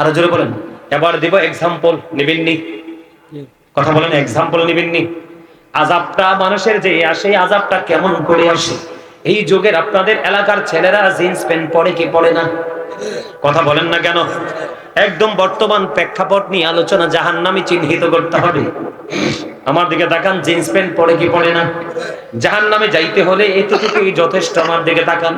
আরও জোরে বলেন। এবার দিব এক্সাম্পল নিবেননি কথা বলেন এক্সাম্পল নিবেননি আজাবটা মানুষের যে আসে আজাবটা কেমন করে আসে? এই যুগের আপনাদের এলাকার ছেলেরা জিন্স প্যান্ট পরে কি পরে না? কথা বলেন না কেন? একদম বর্তমান প্রেক্ষাপট নিয়ে আলোচনা জাহান নামে চিহ্নিত করতে হবে। আমার দিকে তাকান জিন্স প্যান্ট পরে কি পরে না? জাহান নামে যাইতে হলে এতটুকুই যথেষ্ট আমার দিকে তাকান।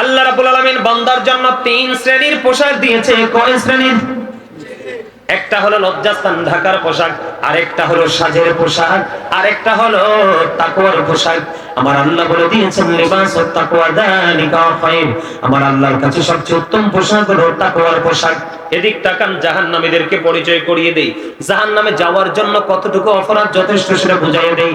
আল্লাহ রাব্বুল আলামিন বান্দার জন্য তিন শ্রেণির পোশাক দিয়েছে। কয় শ্রেণির? একটা হলো লজ্জাস্থান ঢাকার পোশাক, আরেকটা হলো সাজের পোশাক, আরেকটা হলো তাকওয়ার পোশাক। আমার আল্লাহ বলে দিয়েছেন, লিবাস তাকওয়া দালিকা খায়র আমার আল্লাহর কাছে সবচেয়ে উত্তম পোশাক হলো তাকওয়ার পোশাক। এদিক তাকান জাহান্নামীদেরকে পরিচয় করিয়ে দেই। জাহান্নামে যাওয়ার জন্য কতটুকু অপরাধ যথেষ্ট সেটা বুঝাইয়ে দেই।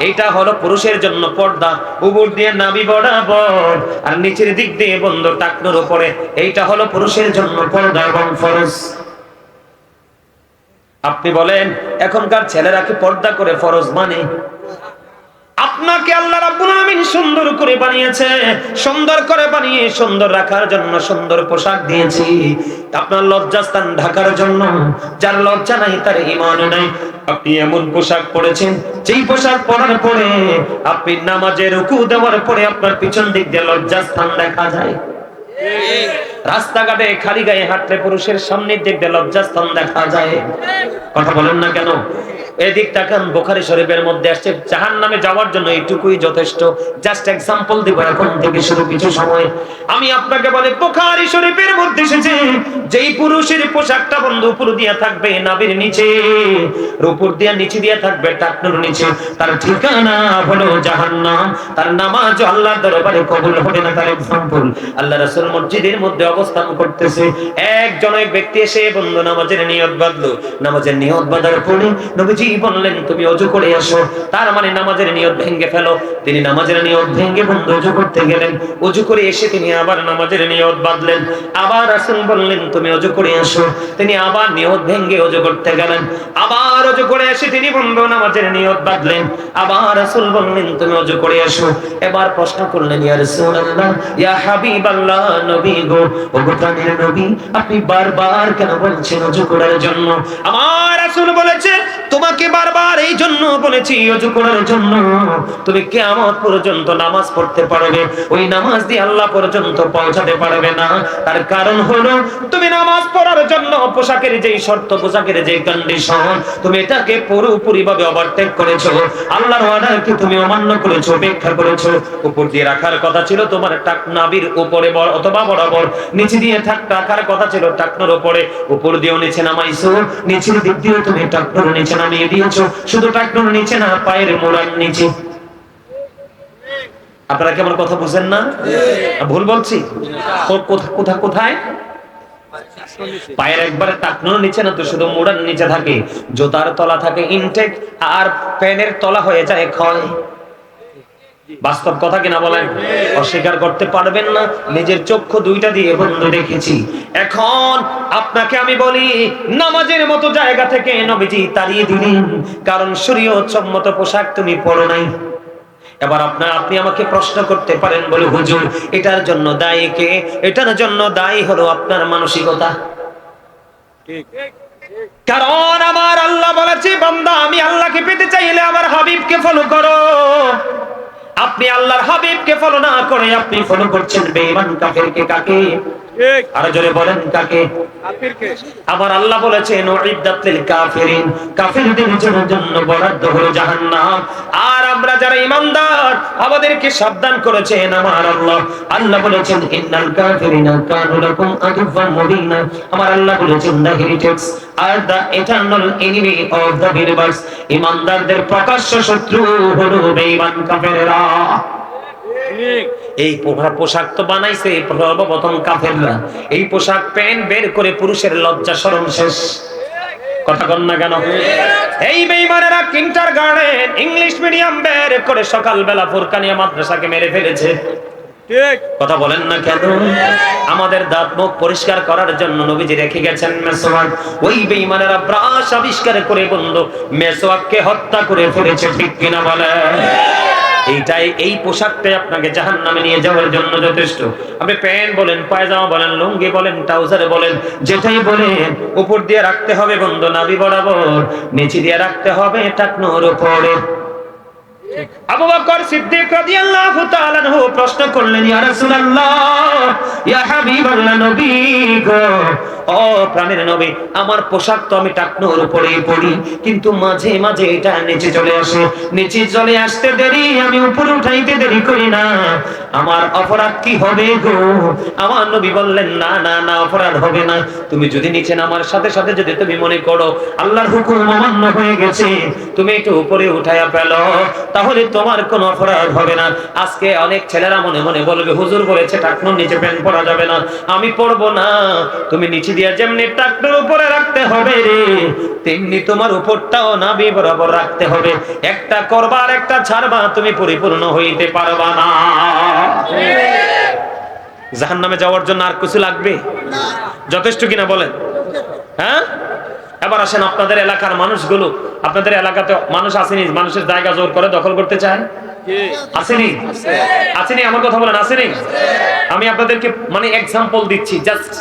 এইটা হলো পুরুষের জন্য পর্দা। উপর দিয়ে নাবি বরাবর। আর নিচের দিক দিয়ে বন্ধ টাকনোর উপরে। এইটা হলো পুরুষের জন্য পর্দা এবং ফরজ। আপনি বলেন, এখনকার ছেলেরা কি পর্দা করে ফরজ মানে? আপনাকে আল্লাহ রাব্বুল আলামিন সুন্দর করে বানিয়েছে, সুন্দর করে বানিয়ে সুন্দর রাখার জন্য সুন্দর পোশাক দিয়েছি। আপনার লজ্জাস্থান ঢাকার জন্য, যার লজ্জা নাই, তার ঈমান নাই। আপনি এমন পোশাক পরেছেন, যেই পোশাক পরার পরে আপনি নামাজের রুকু দেওয়ার পরে আপনার পিছন দিক দিয়ে লজ্জাস্থান দেখা যায়। রাস্তাঘাটে খালি গায়ে হাঁটলে পুরুষের সামনের দিক দিয়ে লজ্জাস্থান দেখা যায়। কথা বলেন না কেন? এদিক তাকান, বোখারি শরীফের মধ্যে আসছে জাহান নামে যাওয়ার জন্য এইটুকুই যথেষ্ট। জাস্ট এক্সাম্পল দিব এখন থেকে শুরু কিছু সময়। আমি আপনাকে বলে, বোখারি শরীফের মধ্যে এসেছে, যেই পুরুষের পোশাকটা বন্ধ, উপর দিয়া থাকবে নাবির নিচে। উপর দিয়া নিচে দিয়া থাকবে টাকনুর নিচে। তার ঠিকানা হলো জাহান্নাম। তার নামাজ আল্লাহর দরবারে কবুল হবে না তার এক্সাম্পল আল্লাহ মসজিদের মধ্যে অবস্থান করতেছে। একজন এক ব্যক্তি এসে বন্ধু, নামাজের নিয়ত বাঁধলো। নামাজের নিয়ত বাঁধার পরে নবীজি বললেন, তুমি অজু করে আসো। তার মানে নামাজের নিয়ত ভেঙে ফেলো। তিনি নামাজের নিয়ত ভেঙে বন্ধু অজু করতে গেলেন। অজু করে এসে তিনি আবার নামাজের নিয়ত বাঁধলেন। আবার রাসূল বললেন, তুমি অজু করে আসো। তিনি আবার নিয়ত ভেঙে অজু করতে গেলেন। আবার অজু করে এসে তিনি বন্ধু নামাজের নিয়ত বাঁধলেন। আবার রাসূল বললেন, তুমি অজু করে আসো। এবার প্রশ্ন করলেন, ইয়া রাসূলুল্লাহ, ইয়া হাবিবাল্লাহ নবী গো। নবী, আপনি বারবার কেন বলছেন জন্য? আমার রাসূল বলেছে, তোমাকে বারবার এই জন্য বলেছি জন্য। তুমি কিয়ামত পর্যন্ত নামাজ পড়তে পারবে, ওই নামাজ দিয়ে আল্লাহ পর্যন্ত পৌঁছাতে পারবে না। তার কারণ হলো, তুমি নামাজ পড়ার জন্য পোশাকের যেই শর্ত, পোশাকের যেই কন্ডিশন তুমি এটাকে পুরোপুরি ভাবে ওভারটেক করেছ। আল্লাহর তুমি অমান্য করেছ উপেক্ষা করেছ। উপর দিয়ে রাখার কথা ছিল তোমার টাক নাবির উপরে অথবা বরাবর নিচে দিয়ে থাক রাখার কথা ছিল টাকনোর উপরে। উপর দিয়েও নিচে নামাইছো নিচের দিক দিয়ে তুমি টাকনোর নিচে নামিয়ে দিয়েছ। শুধু টাকনোর নিচে না পায়ের মোড়ার নিচে। আপনারা কি আমার কথা বুঝেন না? ভুল বলছি? কোথা- কোথায়? পায়ের একবারে টাকনোর নিচে না তো শুধু মোড়ার নিচে থাকে। জুতার তলা থাকে ইনটেক আর প্যানের তলা হয়ে যায় ক্ষয়। বাস্তব কথা কিনা বলেন? অস্বীকার করতে পারবেন না। নিজের চক্ষু দুইটা দিয়ে বন্ধু দেখেছি এখন আপনাকে আমি বলি নামাজের মতো জায়গা থেকে নবীজি তাড়িয়ে দিলেন। কারণ শরীয়ত সম্মত পোশাক তুমি পরো নাই। এবার আপনার আপনি আমাকে প্রশ্ন করতে পারেন বলে হুজুর এটার জন্য দায়ী কে? এটার জন্য দায়ী হলো আপনার মানসিকতা। কারণ আমার আল্লাহ বলেছে বান্দা আমি আল্লাহকে পেতে চাইলে আমার হাবিবকে ফলো করো। আপনি আল্লাহর হাবিবকে ফলো না করে আপনি ফলো করছেন বেঈমান কাফেরকে কাকে? আর জোরে বলেন কাকে? আমার আল্লাহ বলেছেন উইদ্দাত কাফিরিন। কাফিরদের জন্য জন্য বরাদ্দ হলো জাহান্নাম। আর আমরা যারা ঈমানদার আমাদেরকে সাবধান করেছেন আমার আল্লাহ। আল্লাহ বলেছেন ইন্নাল কাফিরিনা কানু লাকুম আদুওয়ান মুবিনা। আমার আল্লাহ বলেছেন the heritage R the eternal enemy of the believers. ঈমানদারদের প্রকাশ্য শত্রু হলো বেঈমান কাফেররা। এই পোশাক পোশাক তো বানাইছে সর্বপ্রথম কাফেররা। এই পোশাক প্যান্ট বের করে পুরুষের লজ্জা শরম শেষ। কথা কন না কেন? এই বেইমানেরা কিন্টার গার্ডেন ইংলিশ মিডিয়াম বের করে সকালবেলা ফুরকানিয়া মাদ্রাসাকে মেরে ফেলেছে। কথা বলেন না কেন? আমাদের দাঁত মুখ পরিষ্কার করার জন্য নবীজি রেখে গেছেন মেসোয়াক। ওই বেঈমানেরা ব্রাশ আবিষ্কার করে বন্ধু মেসোয়াককে হত্যা করে ফেলেছে ঠিক কিনা বলে এইটাই, এই পোশাকটাই আপনাকে জাহান নামে নিয়ে যাওয়ার জন্য যথেষ্ট। আপনি প্যান্ট বলেন, পায়জামা বলেন, লুঙ্গি বলেন, ট্রাউজার বলেন, যেটাই বলেন, উপর দিয়ে রাখতে হবে বন্ধ নাবি বরাবর, নিচে দিয়ে রাখতে হবে টাকনোর উপরে। আমার পোশাক তো আমি টাকনোর উপরেই পরি, কিন্তু মাঝে মাঝে এটা নিচে চলে আসে। নিচে চলে আসতে দেরি, আমি উপরে উঠাইতে দেরি করি না। আমার অপরাধ কি হবে গো? আমার নবী বললেন, না না না, অপরাধ হবে না। তুমি যদি নিচে নামার সাথে সাথে যদি তুমি মনে করো, আল্লাহর হুকুম অমান্য হয়ে গেছে, তুমি একটু উপরে উঠাইয়া ফেলো তাহলে তোমার কোনো অপরাধ হবে না। আজকে অনেক ছেলেরা মনে মনে বলবে, হুজুর বলেছে টাকনুর নিচে প্যান্ট পরা যাবে না। আমি পরবো না। তুমি নিচে দিয়ে যেমনি টাকনুর উপরে রাখতে হবে রে, তেমনি তোমার উপরটাও নাবি বরাবর রাখতে হবে। একটা করবা আর একটা ছাড়বা তুমি পরিপূর্ণ হইতে পারবা না। জাহান নামে যাওয়ার জন্য আর কিছু লাগবে? যথেষ্ট কিনা বলেন? হ্যাঁ? এবার আসেন আপনাদের এলাকার মানুষগুলো। আপনাদের এলাকাতে মানুষ আসেনি, মানুষের জায়গা জোর করে দখল করতে চায়? আসেনি? আসেনি? আমার কথা বলেন, আসেনি? আমি আপনাদেরকে মানে এক্সাম্পল দিচ্ছি জাস্ট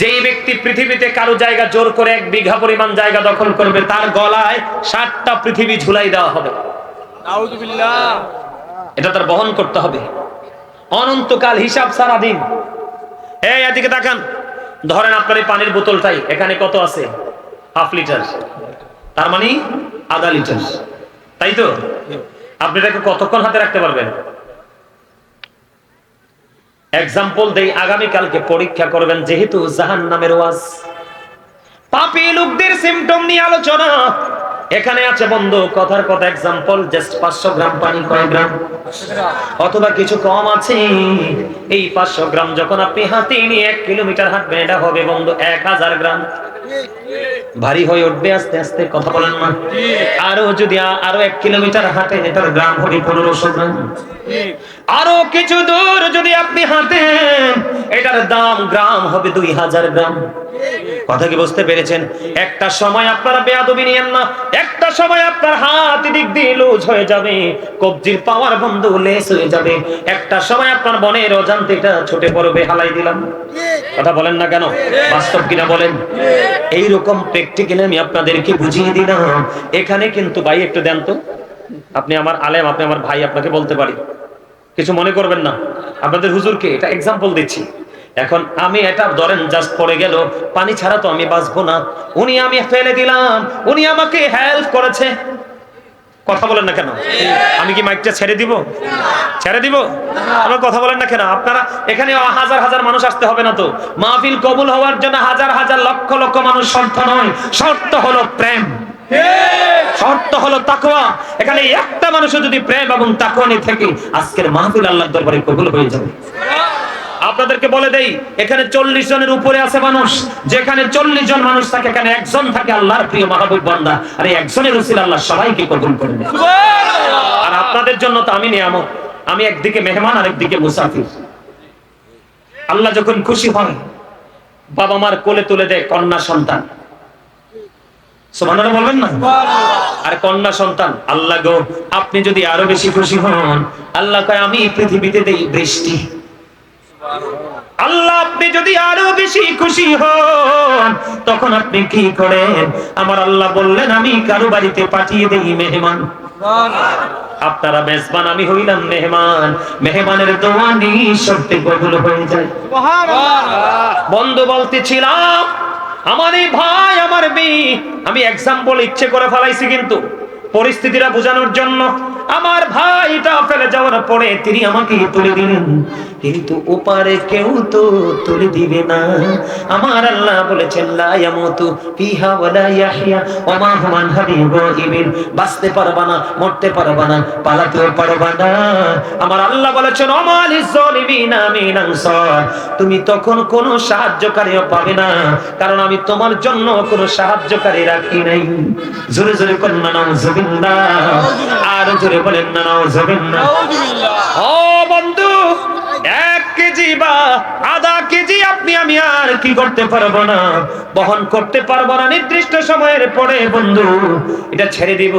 যেই ব্যক্তি পৃথিবীতে কারও জায়গা জোর করে, এক বিঘা পরিমাণ জায়গা দখল করবে, তার গলায় ষাটটা পৃথিবী ঝুলাই দেওয়া হবে। এটা তার বহন করতে হবে। অনন্তকাল হিসাব সারা দিন এই, এদিকে তাকান। ধরেন আপনার এই পানির বোতলটাই, এখানে কত আছে? Half litre. তার মানে আধা লিটার। তাই তো? আপনি এটাকে কতক্ষণ হাতে রাখতে পারবেন? এক্সাম্পল দেই আগামী কালকে পরীক্ষা করবেন, যেহেতু জাহান নামের ওয়াজ। পাপি লোকদের সিমটম নিয়ে আলোচনা। এখানে আছে বন্ধু, কথার কথা এক্সাম্পল জাস্ট পাঁচশো গ্রাম পানি কয় গ্রাম? অথবা কিছু কম আছে? এই পাঁচশো গ্রাম যখন আপনি হাতে নিয়ে এক কিলোমিটার হাঁটবেন, এটা হবে বন্ধু এক হাজার গ্রাম। ভারী হয়ে উঠবে, আস্তে আস্তে কথা বলেন না আরও যদি আরও এক কিলোমিটার হাঁটেন, এটার গ্রাম হবে পনেরোশো গ্রাম। আরও কিছু দূর যদি আপনি হাঁটেন, এটার দাম গ্রাম হবে দুই হাজার গ্রাম। কথা কি বুঝতে পেরেছেন? একটা সময় আপনারা বেয়াদবি নিয়েন না, একটা সময় আপনার হাত দিক দিয়ে লুজ হয়ে যাবে, কবজির পাওয়ার বন্ধু লেস হয়ে যাবে। একটা সময় আপনার বনের অজান্তে ছুটে পড়বে, হালাই দিলাম। কথা বলেন না কেন? বাস্তব কিনা বলেন? এইরকম প্র্যাকটিক্যালি আমি আপনাদেরকে বুঝিয়ে দিলাম। এখানে কিন্তু ভাই একটু দেন তো। আপনি আমার আলেম, আপনি আমার ভাই, আপনাকে বলতে পারি। কিছু মনে করবেন না। আপনাদের হুজুরকে এটা এক্সাম্পল দিচ্ছি। এখন আমি এটা ধরেন জাস্ট পড়ে গেল, পানি ছাড়া তো আমি বাঁচবো না। উনি আমি ফেলে দিলাম, উনি আমাকে হেল্প করেছে। কথা বলেন না কেন? আমি কি মাইকটা ছেড়ে দিব? ছেড়ে দিব? আমার কথা বলেন না কেন? আপনারা এখানে হাজার হাজার মানুষ আসতে হবে না তো। মাহফিল কবুল হওয়ার জন্য হাজার হাজার লক্ষ লক্ষ মানুষ শর্ত নয়। শর্ত হলো প্রেম। শর্ত হলো তাকওয়া। এখানে একটা মানুষও যদি প্রেম এবং তাকওয়া নিয়ে থাকে আজকের মাহফিল আল্লাহর দরবারে কবুল হয়ে যাবে। আপনাদেরকে বলে দেই এখানে চল্লিশ জনের উপরে আছে মানুষ। যেখানে চল্লিশ জন মানুষ থাকে এখানে একজন থাকে আল্লাহর প্রিয় মাহবুব বান্দা। আর একজনের উসিল আল্লাহ সবাইকে কবুল করে আর আপনাদের জন্য তো আমি নিয়ামত। আমি একদিকে মেহমান আর একদিকে মুসাফির। আল্লাহ যখন খুশি হয় বাবা মার কোলে তুলে দেয় কন্যা সন্তান। বলবেন না? আর কন্যা সন্তান আল্লাহ গো আপনি যদি আরও বেশি খুশি হন আল্লাহ কয় আমি পৃথিবীতে দেই বৃষ্টি। আল্লাহ আপনি যদি আরও বেশি খুশি হন তখন আপনি কি করেন? আমার আল্লাহ বললেন আমি কারও বাড়িতে পাঠিয়ে দেই মেহমান। আপনারা মেজবান আমি হইলাম মেহমান। মেহমানের দোয়া নিঃশব্দে কবুল হয়ে যায়। বন্ধু বলতেছিলাম আমার এই ভাই, আমার মেয়ে। আমি এক্সাম্পল ইচ্ছে করে ফেলাইছি কিন্তু। পরিস্থিতিটা বোঝানোর জন্য আমার ভাইটা ফেলে যাওয়ার পরে তিনি আমাকে তুলে দিলেন। কিন্তু ওপারে কেউ তো তুলে দিবে না। আমার আল্লাহ বলেছেন লা ইয়ামুতু ফিহা ওয়ালা ইয়াহইয়া। ওয়া মা হুম বিগাইবিন বাঁচতে পারবা না মরতে পারবা না পালাতেও পারবা না। আমার আল্লাহ বলেছেন অমালি জালিমিনা মিন আনসার। তুমি তখন কোনো সাহায্যকারীও পাবে না কারণ আমি তোমার জন্য কোনো সাহায্যকারী রাখি নাই। জোরে জোরে করেন না নাউজুবিল্লাহ। আর জোরে বলেন না নাউজুবিল্লাহ। ও বন্ধু কেজি বা আধা কেজি আপনি, আমি আর কি করতে পারব না? বহন করতে পারব না নির্দিষ্ট সময়ের পরে, বন্ধু। এটা ছেড়ে দিব।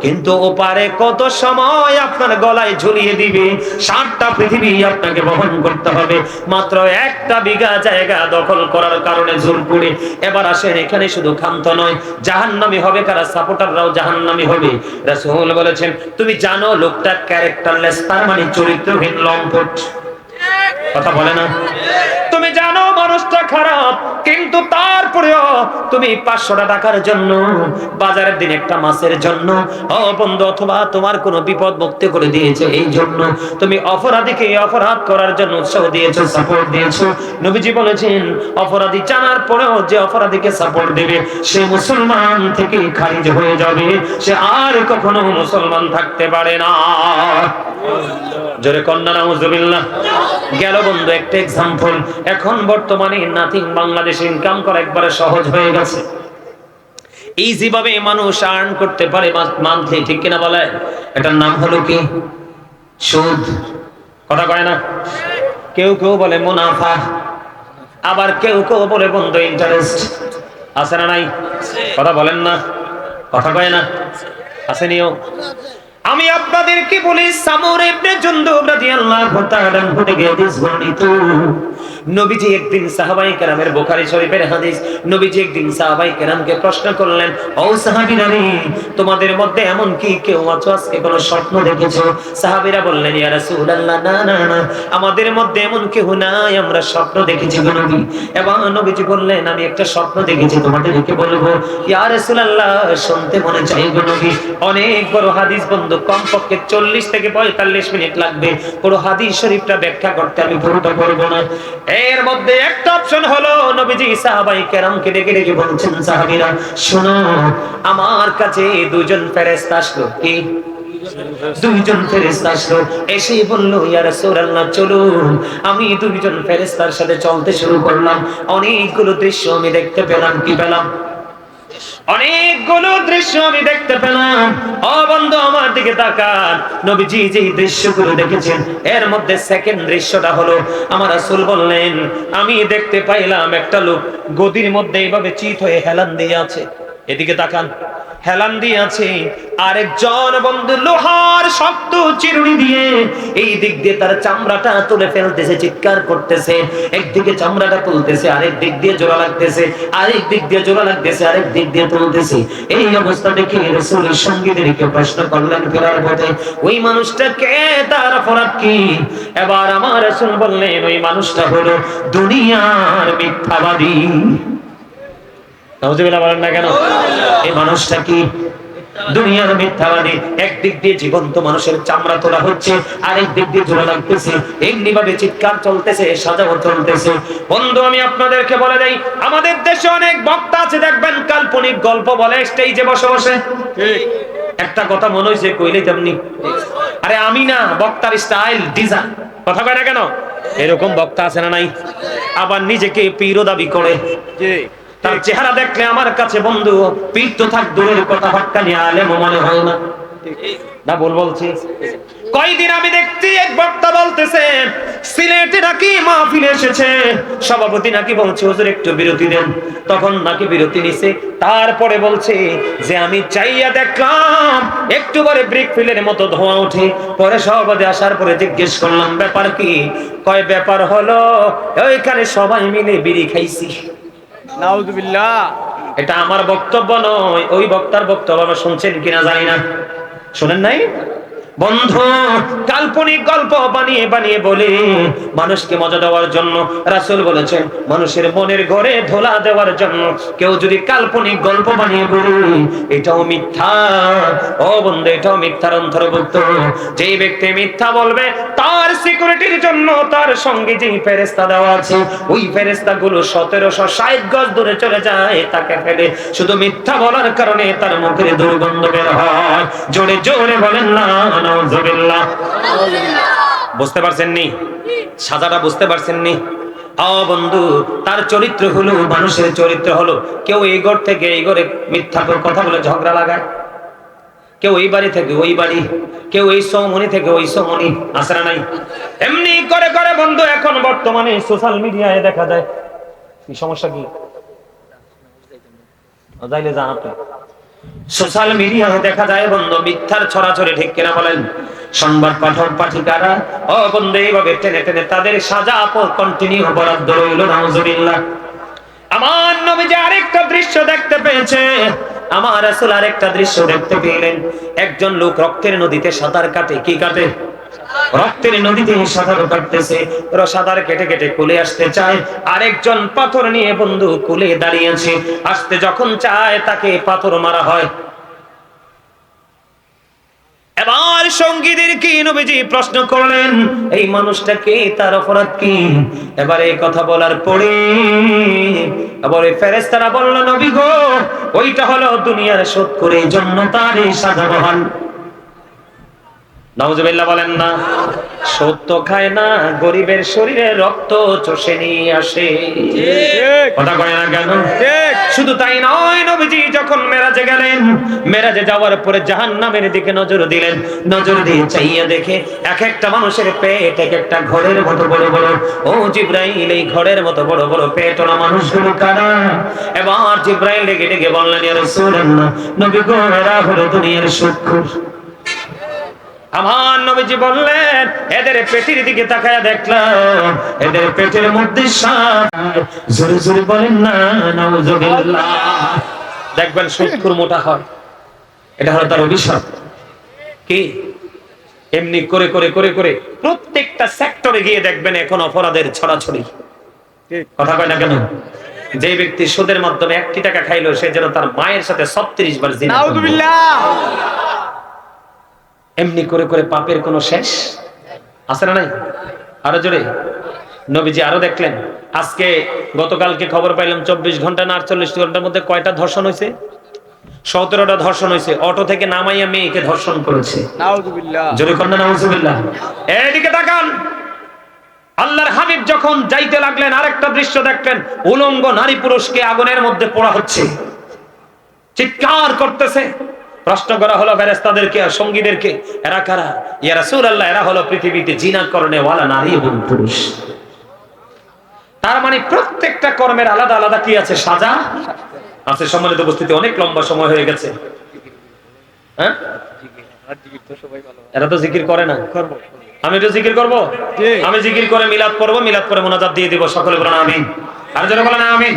কিন্তু ওপারে কত সময় আপনার গলায় ঝুলিয়ে দিবে? ষাটটা পৃথিবী আপনাকে বহন করতে হবে। মাত্র একটা বিঘা জায়গা দখল করার কারণে ঝুল পড়ে। এবার আসেন, এখানে শুধু ক্ষান্ত নয়, জাহান্নামি হবে কারা? সাপোর্টাররাও জাহান্নামি হবে। রাসূল বলেছেন, তুমি জানো লোকটা ক্যারেক্টারলেস তার মানে চরিত্রহীন লম্পট। কথা বলে না তুমি জানো মানুষটা খারাপ? কিন্তু তারপরেও তুমি পাঁচশোটা টাকার জন্য, বাজারের দিন একটা মাসের জন্য বন্ধু, অথবা তোমার কোনো বিপদ মুক্তি করে দিয়েছে এই জন্য। তুমি অপরাধীকে অপরাধ করার জন্য উৎসাহ দিয়েছ সাপোর্ট দিয়েছ। নবীজি বলেছেন, অপরাধী জানার পরেও যে অপরাধীকে সাপোর্ট দেবে, সে মুসলমান থেকে খারিজ হয়ে যাবে। সে আর কখনো মুসলমান থাকতে পারে না। জোরে কন্যা, নাউজুবিল্লাহ। গেল বন্ধু, একটা এক্সাম্পল এখন বর্তমানে নাথিং বাংলাদেশে ইনকাম করা একবারে সহজ হয়ে গেছে। ইজি ভাবে মানুষ আর্ন করতে পারে মান্থলি ঠিক কিনা বলে এটার নাম হলো কি? সুদ। কথা কয় না? কেউ কেউ বলে মুনাফা। আবার কেউ কেউ বলে বন্ধু ইন্টারেস্ট আছে না নাই? কথা বলেন না। কথা কয় না? আসেনিও আমি আপনাদেরকে বলি, সামুর ইবনে জুনদুব রাদিয়াল্লাহু তাআলা থেকে হাদিস বর্ণিত। নবীজি একদিন সাহাবাই কেরামের বুখারী শরীফের হাদিস, নবীজি একদিন সাহাবাই কেরামকে প্রশ্ন করলেন, ও সাহাবীরা তোমাদের মধ্যে এমন কি কেউ আছো? আজকে কোনো স্বপ্ন দেখেছ? সাহাবীরা বললেন, ইয়া রাসূলুল্লাহ, না না না, আমাদের মধ্যে এমন কেউ নাই, আমরা স্বপ্ন দেখেছি গো নবী। এবং নবীজি বললেন, আমি একটা স্বপ্ন দেখেছি, তোমাদেরকে বলব, ইয়া রাসূলুল্লাহ, শুনতে মনে চাই গো নবী। অনেক বড় হাদিস বন্ধু, কমপক্ষে চল্লিশ থেকে পঁয়তাল্লিশ মিনিট লাগবে। পুরো হাদিস শরীফটা ব্যাখ্যা করতে আমি পুরোটা করব না। এর মধ্যে একটা অপশন হলো, নবীজি সাহাবাই কেরামকে ডেকে ডেকে বলছেন, সাহাবীরা, শোনো, আমার কাছে দুজন ফেরেশতা আসলো। কি? দুইজন ফেরেশতা আসলো। এসে বলল, ইয়া রাসূলুল্লাহ, চলুন, আমি দুইজন ফেরেস্তার সাথে চলতে শুরু করলাম। অনেকগুলো দৃশ্য আমি দেখতে পেলাম। কি পেলাম? অনেকগুলো দৃশ্য আমি দেখতে পেলাম। অবন্ধ বন্ধু, আমার দিকে তাকান। নবীজি যে দৃশ্যগুলো দেখেছেন, এর মধ্যে সেকেন্ড দৃশ্যটা হলো, আমার রাসূল বললেন, আমি দেখতে পাইলাম একটা লোক গদির মধ্যে এইভাবে চিত হয়ে হেলান দিয়ে আছে। এদিকে তাকান। হেলান দিয়ে আছে। আরেকজন বন্ধু লোহার শক্ত চিরুনি দিয়ে এই দিক দিয়ে তার চামড়াটা তুলে ফেলতেছে, চিৎকার করতেছে। একদিকে চামড়াটা তুলতেছে, আরেক দিক দিয়ে জোড়া লাগতেছে। আরেক দিক দিয়ে জোড়া লাগতেছে, আরেক দিক দিয়ে তুলতেছে। এই অবস্থা দেখে রসুলের সঙ্গীদেরকে প্রশ্ন করলেন ফেরার পথে? ওই মানুষটা কে? তার অপরাধ কি? এবার আমার রসুল বললেন, ওই মানুষটা হলো দুনিয়ার মিথ্যাবাদী। মানুষটা কি মিথ্যাবাদী একদিক দিয়ে জীবন্ত মানুষের চামড়া তোলা হচ্ছে দিয়ে চলতেছে বন্ধু, আমি আপনাদেরকে বলে আমাদের দেশে অনেক বক্তা আছে, দেখবেন কাল্পনিক গল্প বলে স্টেজে বসে বসে। একটা কথা মনে হয়েছে, কইলে তেমনি। আরে আমি না, বক্তার স্টাইল ডিজাইন কথা কয় না কেন? এরকম বক্তা আছে না নাই? আবার নিজেকে পীর দাবি করে। তার চেহারা দেখলে আমার কাছে, বন্ধু, পীর তো থাক, দূরের কথা নিয়ে আলেম মনে হয় না। না বল বলছি। কয়দিন আমি দেখছি, এক বক্তা বলতেছে, সিলেটে নাকি এসেছে। সভাপতি নাকি বলছে, হুজুর, একটু বিরতি দেন। তখন নাকি বিরতি নিছে। তারপরে বলছে যে, আমি চাইয়া দেখলাম, একটু পরে ব্রিক ফিলের মতো ধোঁয়া উঠে পরে সভাপতি আসার পরে জিজ্ঞেস করলাম, ব্যাপার কি? কয়, ব্যাপার হলো, ওইখানে সবাই মিলে বিড়ি খাইছি। এটা আমার বক্তব্য নয়, ওই বক্তার বক্তব্য আমরা শুনছেন কিনা জানি না। শুনেন নাই? বন্ধু, কাল্পনিক গল্প বানিয়ে বানিয়ে বলে, মানুষকে মজা দেওয়ার জন্য, রাসূল বলেছেন, মানুষের মনের ঘরে ধোলা দেওয়ার জন্য, কেউ যদি কাল্পনিক গল্প বানিয়ে বলে, এটাও মিথ্যা। ও বন্ধু, এটাও মিথ্যার অন্তর্ভুক্ত। যেই ব্যক্তি মিথ্যা বলবে তার সিকিউরিটির জন্য তার সঙ্গে যে ফেরেস্তা দেওয়া আছে ওই ফেরেস্তা গুলো সতেরোশো ষাট গজ দূরে চলে যায় তাকে ফেলে। শুধু মিথ্যা বলার কারণে তার মুখের দুর্গন্ধ বের হয়। জোরে জোরে বলেন না বুঝতে পারছেন নি সাজাটা বুঝতে পারছেন নি আ বন্ধু তার চরিত্র হলো মানুষের চরিত্র হলো। কেউ এই ঘর থেকে এই ঘরে মিথ্যা কথা বলে ঝগড়া লাগায়। কেউ ওই বাড়ি থেকে ওই বাড়ি, কেউ এই সমনি থেকে ওই সমনি আসরা নাই। এমনি করে করে বন্ধু, এখন বর্তমানে সোশ্যাল মিডিয়ায় দেখা যায়। কি সমস্যা কি? যাইলে যান আপনি। সোশ্যাল মিডিয়ায় দেখা যায় বন্ধু, মিথ্যার ছড়াছড়ি, ঠিক কিনা বলেন? সংবাদ পাঠক, পাঠিকারা, ও বন্ধু, এইভাবে টেনে টেনে তাদের সাজা কন্টিনিউ বরাদ্দ রইল নাউজুবিল্লাহ। আমার নবী যে আরেকটা দৃশ্য দেখতে পেয়েছে, আমার রাসূল আরেকটা দৃশ্য দেখতে পেলেন। একজন লোক রক্তের নদীতে সাঁতার কাটে, কি কাটে? রক্তের নদীতে সাঁতার কাটতেছে, ওরা সাঁতার কেটে কেটে কুলে আসতে চায়। আরেকজন পাথর নিয়ে বন্ধু কুলে দাঁড়িয়েছে আসতে যখন চায়, তাকে পাথর মারা হয়। এবার সঙ্গীদের কি নবীজি প্রশ্ন করলেন, এই মানুষটা কে? তার অপরাধ কি? এবার এই কথা বলার পরে এবার ওই ফেরেস্তারা বলল, নবী গো, ওইটা হলো দুনিয়ার শোধ করে, জন্য তার এই নওয়াজুবিল্লাহ বলেন না। সত্য খায় না গরিবের শরীরে রক্ত চষে নিয়ে আসে। ঠিক। কথা কয় না কেন? শুধু তাই নয় নবীজি যখন মেরাজে গেলেন মেরাজে যাওয়ার পরে জাহান্নামের দিকে নজর দিলেন। নজর দিয়ে চাইয়া দেখে এক একটা মানুষের পেট এক একটা ঘরের মতো বড় বড়। ও জিব্রাইল এই ঘরের মতো বড় বড় পেট ওরা মানুষগুলো কারা? এবার জিব্রাইল ডেকে ডেকে বললেন রাসূলুল্লাহ নবী গো এরা হলো দুনিয়ার সূক্ষ্ম। আমার নবীজি বললেন, এদের পেটের দিকে তাকায়া দেখলাম, এদের পেটের মধ্যে সাপ। জোরে জোরে বলেন, না, নাউজুবিল্লাহ। দেখবেন শুক্র মোটা হয়। এটা হলো তার অভিশাপ। কি? এমনি করে করে করে করে প্রত্যেকটা সেক্টরে গিয়ে দেখবেন এখন অপরাধের ছড়াছড়ি। কথা কয় না কেন? যে ব্যক্তি সুদের মাধ্যমে একটি টাকা খাইলো, সে যেন তার মায়ের সাথে ছত্রিশ বার জিনা এমনি করে করে পাপের কোনো শেষ? আছে না নাই? আরও জোরে। নবীজি আরও দেখলেন আজকে গতকালকে খবর পাইলাম চব্বিশ ঘণ্টা না আটচল্লিশ ঘণ্টার মধ্যে কয়টা ধর্ষণ হয়েছে? সতেরোটা ধর্ষণ হয়েছে অটো থেকে নামাইয়া মেয়েকে ধর্ষণ করেছে। এদিকে তাকান। আল্লাহর হাবিব যখন যাইতে লাগলেন আরেকটা দৃশ্য দেখলেন উলঙ্গ নারী পুরুষকে আগুনের মধ্যে পোড়া হচ্ছে। চিৎকার করতেছে। প্রশ্ন করা হলো ফেরেস্তাদেরকে আর সঙ্গীদেরকে এরা কারা? ইয়া রাসূলুল্লাহ এরা হলো পৃথিবীতে জিনা করণে ওয়ালা নারী এবং পুরুষ। তার মানে প্রত্যেকটা কর্মের আলাদা আলাদা কি আছে? সাজা আছে। সম্মানিত উপস্থিতি অনেক লম্বা সময় হয়ে গেছে। হ্যাঁ? এরা তো জিকির করে না। আমি একটু জিকির করব? আমি জিকির করে মিলাদ করব মিলাদ করে মোনাজাত দিয়ে দিব সকলে বলেন আমিন। আর যারা বলেন আমিন।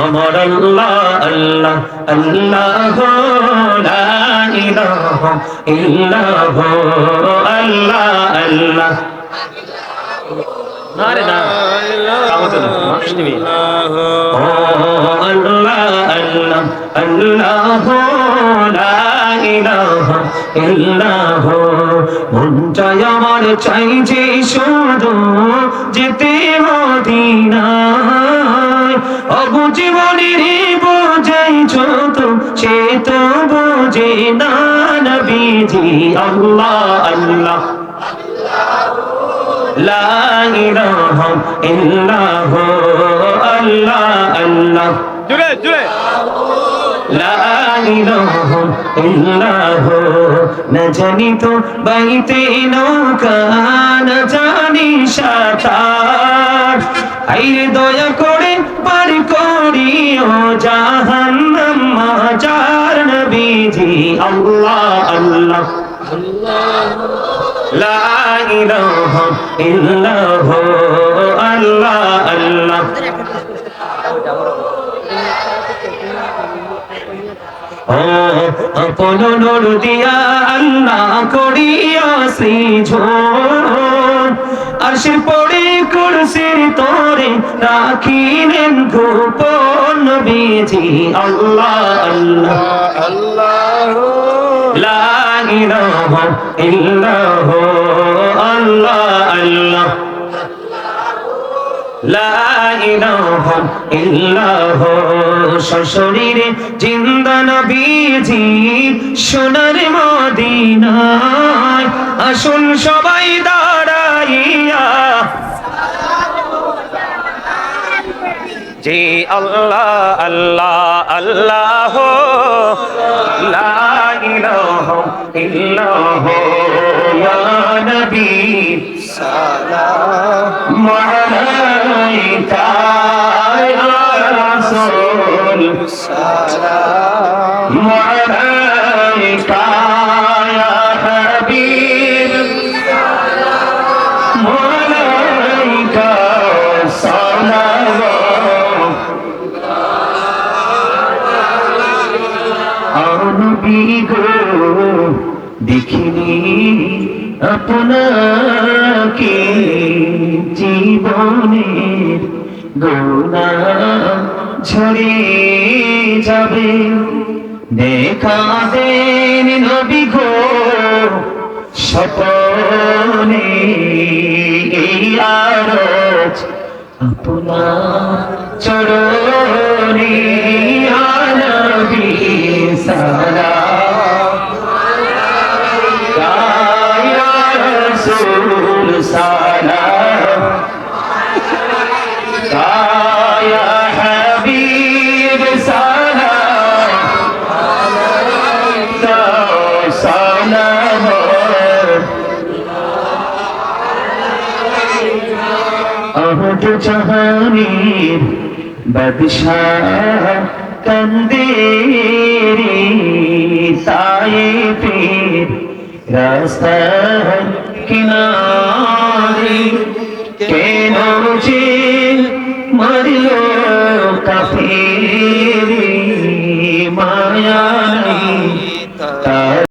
আমার আল্লাহ আল্লাহ আল্লাহ লা ইলাহা ইল্লাহু আল্লাহ আল্লাহ। না রে না। কামতে না মানুষ নিবি আল্লাহ আল্লাহ আল্লাহ লা ইলাহা ইল্লাহু। মন চাই আমার চাই যে শুধু যেতে মদিনায় ছোট সে তো বোঝে না নবীজি। আল্লাহ আল্লাহ। লা ইলাহা ইল্লাহু আল্লাহ আল্লাহ। জুড়ে জুড়ে লা ইলাহা ইল্লাহু না জানি তো বাইতে নৌকা না জানি সাঁতার। আইরে দয়া করে পার করিও মাজার নবীজি আল্লাহ আল্লাহ। লা ইলাহা ইল্লাহু, আল্লাহ আল্লাহ। আপন নূর দিয়া আল্লাহ করিয়া সৃজন আরশের পরে কুরসির রাখিলেন গোপন নবীজি আল্লাহ। আল্লাহ আল্লাহ। লা ইলাহা ইল্লাল্লাহ আল্লাহ আল্লাহ। লা ইলাহা ইল্লাল্লাহ সশরীরে জিন্দা নবীজি, সোনার মদিনায়। আসুন সবাই দাঁড়াইয়া। জি আল্লাহ আল্লাহ আল্লাহ। লা ইল্লাহু ইয়া নবী সালাম আলাইকা ইয়া রাসূল সালাম। আপনাকে জীবনের গোনা ঝরে যাবে। দেখা দেন নবী গো স্বপনে এই আরজ আপনার চরণে আহত জাহানের বাদশাহ কান্দে রে সায়ে পীর রাস্তা किनारे के नाम जी